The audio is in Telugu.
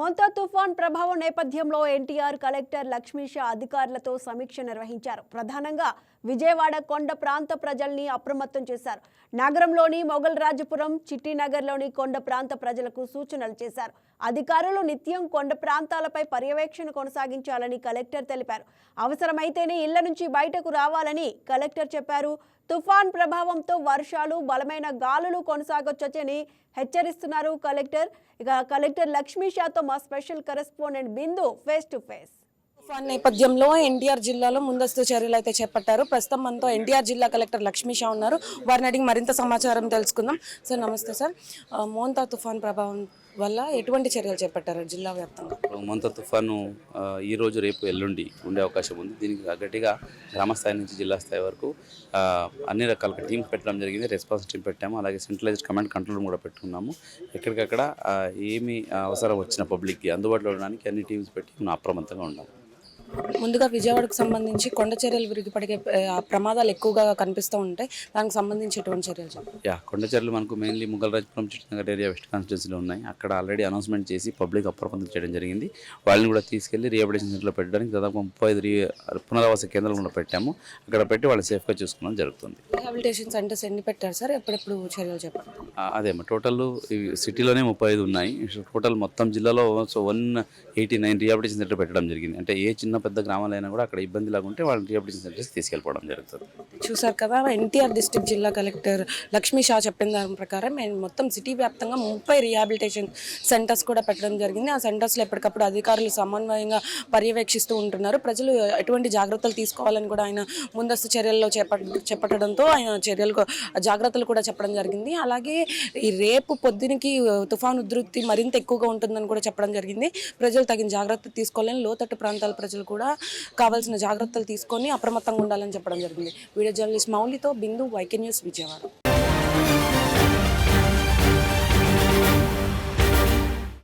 మోంతా తుఫాన్ ప్రభావం నేపథ్యంలో ఎన్టీఆర్ కలెక్టర్ లక్ష్మీషా అధికారులతో సమీక్ష నిర్వహించారు. ప్రధానంగా విజయవాడ కొండ ప్రాంత ప్రజల్ని అప్రమత్తం చేశారు. నగరంలోని మొఘల్ రాజపురం చిట్టినగర్లోని కొండ ప్రాంత ప్రజలకు సూచనలు చేశారు. అధికారులు నిత్యం కొండ ప్రాంతాలపై పర్యవేక్షణ కొనసాగించాలని కలెక్టర్ తెలిపారు. అవసరమైతేనే ఇళ్ళ నుంచి బయటకు రావాలని కలెక్టర్ చెప్పారు. తుఫాన్ ప్రభావంతో వర్షాలు బలమైన గాలులు కొనసాగొచ్చని హెచ్చరిస్తున్నారు కలెక్టర్. ఇక కలెక్టర్ లక్ష్మీషాతో మా special correspondent Bindu face to face. తుఫాన్ నేపథ్యంలో ఎన్టీఆర్ జిల్లాలో ముందస్తు చర్యలు అయితే చేపట్టారు. ప్రస్తుతం మనతో ఎన్టీఆర్ జిల్లా కలెక్టర్ లక్ష్మీ షా ఉన్నారు. వారిని అడిగి మరింత సమాచారం తెలుసుకుందాం. సార్ నమస్తే సార్. మోంతా తుఫాన్ ప్రభావం వల్ల ఎటువంటి చర్యలు చేపట్టారు జిల్లా వ్యాప్తంగా? మోంతా తుఫాను ఈ రోజు రేపు ఎల్లుండి ఉండే అవకాశం ఉంది. దీనికి తగ్గట్టుగా గ్రామ స్థాయి నుంచి జిల్లా స్థాయి వరకు అన్ని రకాల టీమ్స్ పెట్టడం జరిగింది. రెస్పాన్స్ టీం పెట్టాము. అలాగే సెంట్రలైజ్డ్ కమాండ్ కంట్రోల్ రూమ్ కూడా పెట్టుకున్నాము. ఎక్కడికక్కడ ఏమి అవసరం వచ్చిన పబ్లిక్కి అందుబాటులో ఉండడానికి అన్ని టీమ్స్ పెట్టి మనం అప్రమత్తంగా ఉన్నాము ముందుగా విజయవాడకు సంబంధించి కొండ చర్యలు విరిగిపడే ప్రమాదాలు ఎక్కువగా కనిపిస్తూ ఉంటాయి దానికి సంబంధించి ఎటువంటి చర్యలు యా కొండచర్లు మనకు mainly Mogalrajapuram Chitnagar area west కాన్స్టిట్యూన్సీలో ఉన్నాయి. అక్కడ ఆల్రెడీ అనౌన్స్మెంట్ చేసి పబ్లిక్ అప్రమత్తం చేయడం జరిగింది. వాళ్ళని కూడా తీసుకెళ్ళి రిహాబిలిటేషన్ సెంటర్లో పెట్టడానికి దాదాపు ముప్పై ఐదు పునరావాస కేంద్రాలు కూడా పెట్టాము. అక్కడ పెట్టి వాళ్ళు సేఫ్గా చూసుకోవడం జరుగుతుంది. రిహాబిలిటేషన్ సెంటర్స్ ఎన్ని పెట్టారు సార్? ఎప్పుడెప్పుడు చర్యలు చెప్పండి. ఆ, అదే అమ్మా టోటల్ సిటీలోనే ముప్పై ఐదు ఉన్నాయి. టోటల్ మొత్తం జిల్లాలో so one eighty nine rehabilitation centre పెట్టడం జరిగింది. అంటే ఏ చిన్న పెద్ద గ్రామాలైనా కూడా అక్కడ ఇబ్బంది ఉంటే వాళ్ళని రిహాబిలిటేషన్ సెంటర్స్ తీసుకెళ్ళిపోవడం జరుగుతుంది. చూసారు కదా ఎన్టీఆర్ డిస్ట్రిక్ట్ జిల్లా కలెక్టర్ లక్ష్మీ షా చెప్పిన దాని ప్రకారం మేము మొత్తం సిటీ వ్యాప్తంగా ముప్పై రీహాబిలిటేషన్ సెంటర్స్ కూడా పెట్టడం జరిగింది. ఆ సెంటర్స్లో ఎప్పటికప్పుడు అధికారులు సమన్వయంగా పర్యవేక్షిస్తూ ఉంటున్నారు. ప్రజలు ఎటువంటి జాగ్రత్తలు తీసుకోవాలని కూడా ఆయన ముందస్తు చర్యల్లో చేపట్ చేపట్టడంతో ఆయన చర్యలు జాగ్రత్తలు కూడా చెప్పడం జరిగింది. అలాగే ఈ రేపు పొద్దునకి తుఫాను ఉధృతి మరింత ఎక్కువగా ఉంటుందని కూడా చెప్పడం జరిగింది. ప్రజలు తగిన జాగ్రత్త తీసుకోవాలని లోతట్టు ప్రాంతాల ప్రజలు కూడా కావాల్సిన జాగ్రత్తలు తీసుకొని అప్రమత్తంగా ఉండాలని చెప్పడం జరిగింది. వీడియో జర్నలిస్ట్ మౌలితో బిందు వైకే న్యూస్ విజయవాడ.